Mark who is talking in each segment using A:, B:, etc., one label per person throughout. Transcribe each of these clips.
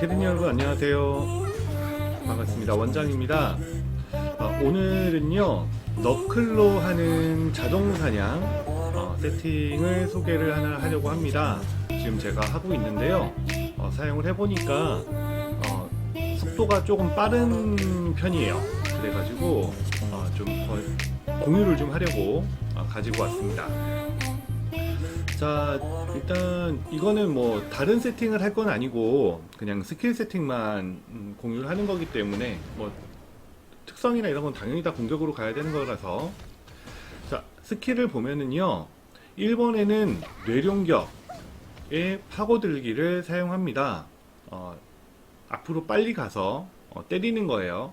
A: 테린 여러분 안녕하세요. 반갑습니다. 원장입니다. 어, 오늘은요 너클로 하는 자동 사냥 어, 세팅을 소개를 하나 하려고 합니다. 지금 제가 하고 있는데요. 어, 사용을 해보니까 어, 속도가 조금 빠른 편이에요. 그래가지고 어, 좀더 공유를 좀 하려고 어, 가지고 왔습니다. 자 일단 이거는 뭐 다른 세팅을 할 건 아니고 그냥 스킬 세팅만 음, 공유를 하는 거기 때문에 뭐 특성이나 이런 건 당연히 다 공격으로 가야 되는 거라서. 자 스킬을 보면은요 1번에는 뇌룡격의 파고들기를 사용합니다. 어, 앞으로 빨리 가서 어, 때리는 거예요.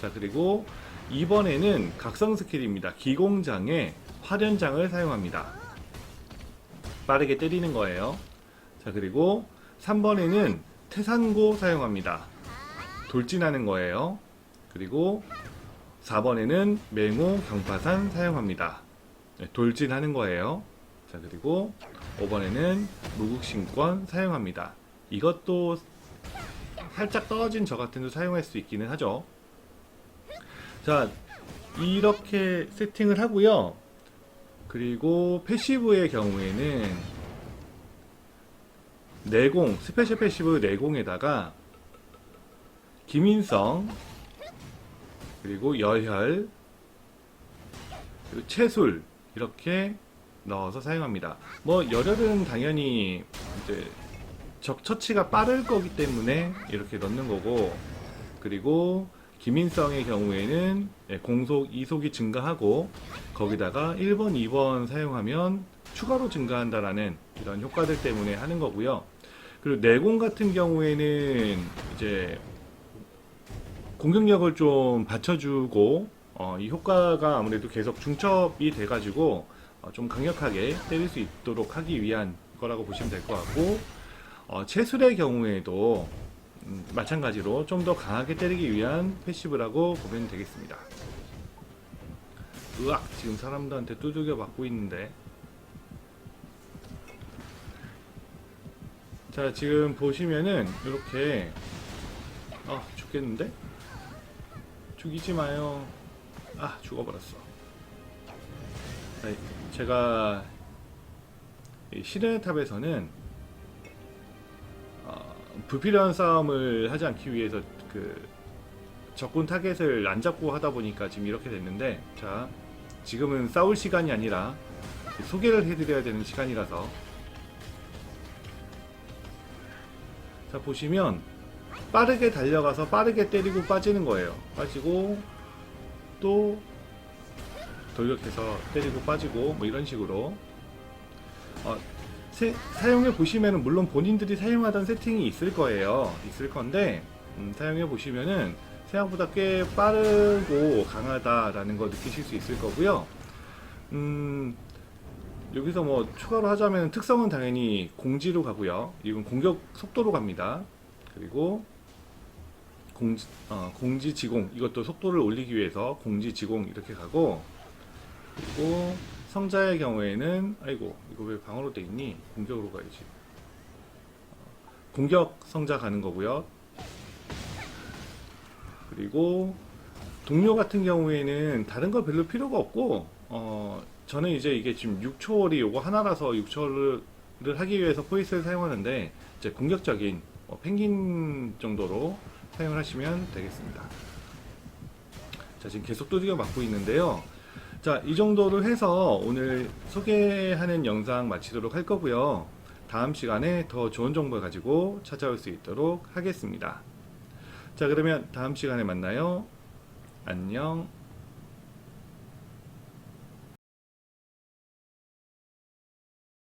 A: 자 그리고 2번에는 각성 스킬입니다. 기공장의 화련장을 사용합니다 빠르게 때리는 거예요. 자, 그리고 3번에는 태산고 사용합니다. 돌진하는 거예요. 그리고 4번에는 맹호 경파산 사용합니다. 네, 돌진하는 거예요. 자, 그리고 5번에는 무국신권 사용합니다. 이것도 살짝 떨어진 저 같은 도 사용할 수 있기는 하죠. 자, 이렇게 세팅을 하고요. 그리고 패시브의 경우에는 내공 스페셜 패시브 내공에다가 기민성 그리고 열혈 그리고 채술 이렇게 넣어서 사용합니다. 뭐 열혈은 당연히 이제 적 처치가 빠를 거기 때문에 이렇게 넣는 거고 그리고 기민성의 경우에는 예, 공속 이속이 증가하고 거기다가 1번, 2번 사용하면 추가로 증가한다라는 이런 효과들 때문에 하는 거고요. 그리고 내공 같은 경우에는 이제 공격력을 좀 받쳐주고 어, 이 효과가 아무래도 계속 중첩이 돼가지고 어, 좀 강력하게 때릴 수 있도록 하기 위한 거라고 보시면 될 것 같고 어, 채술의 경우에도 음, 마찬가지로 좀 더 강하게 때리기 위한 패시브라고 보면 되겠습니다. 으악 지금 사람들한테 두들겨 맞고 있는데. 자 지금 보시면은 이렇게 아 죽겠는데? 죽이지 마요. 아 죽어버렸어. 자, 제가 이 시련의 탑에서는 어, 불필요한 싸움을 하지 않기 위해서 그 적군 타겟을 안 잡고 하다 보니까 지금 이렇게 됐는데 자 지금은 싸울 시간이 아니라 소개를 해드려야 되는 시간이라서. 자 보시면 빠르게 달려가서 빠르게 때리고 빠지는 거예요. 빠지고 또 돌격해서 때리고 빠지고 뭐 이런 식으로. 어, 세- 사용해 보시면은 물론 본인들이 사용하던 세팅이 있을 거예요 있을 건데 음, 사용해 보시면은 생각보다 꽤 빠르고 강하다라는 거 느끼실 수 있을 거고요. 음, 여기서 뭐 추가로 하자면 특성은 당연히 공지로 가고요. 이건 공격 속도로 갑니다. 그리고 공지, 어, 공지 지공 이것도 속도를 올리기 위해서 공지 지공 이렇게 가고 그리고 성자의 경우에는 아이고 이거 왜 방어로 돼 있니? 공격으로 가야지. 어, 공격 성자 가는 거고요. 그리고 동료 같은 경우에는 다른 거 별로 필요가 없고 어 저는 이제 이게 지금 6초월이 요거 하나라서 6초월을 하기 위해서 포이스를 사용하는데 이제 공격적인 어, 펭귄 정도로 사용을 하시면 되겠습니다. 자 지금 계속 두들겨 맞고 있는데요. 자 이 정도로 해서 오늘 소개하는 영상 마치도록 할 거고요. 다음 시간에 더 좋은 정보 가지고 찾아올 수 있도록 하겠습니다. 자, 그러면 다음 시간에 만나요. 안녕.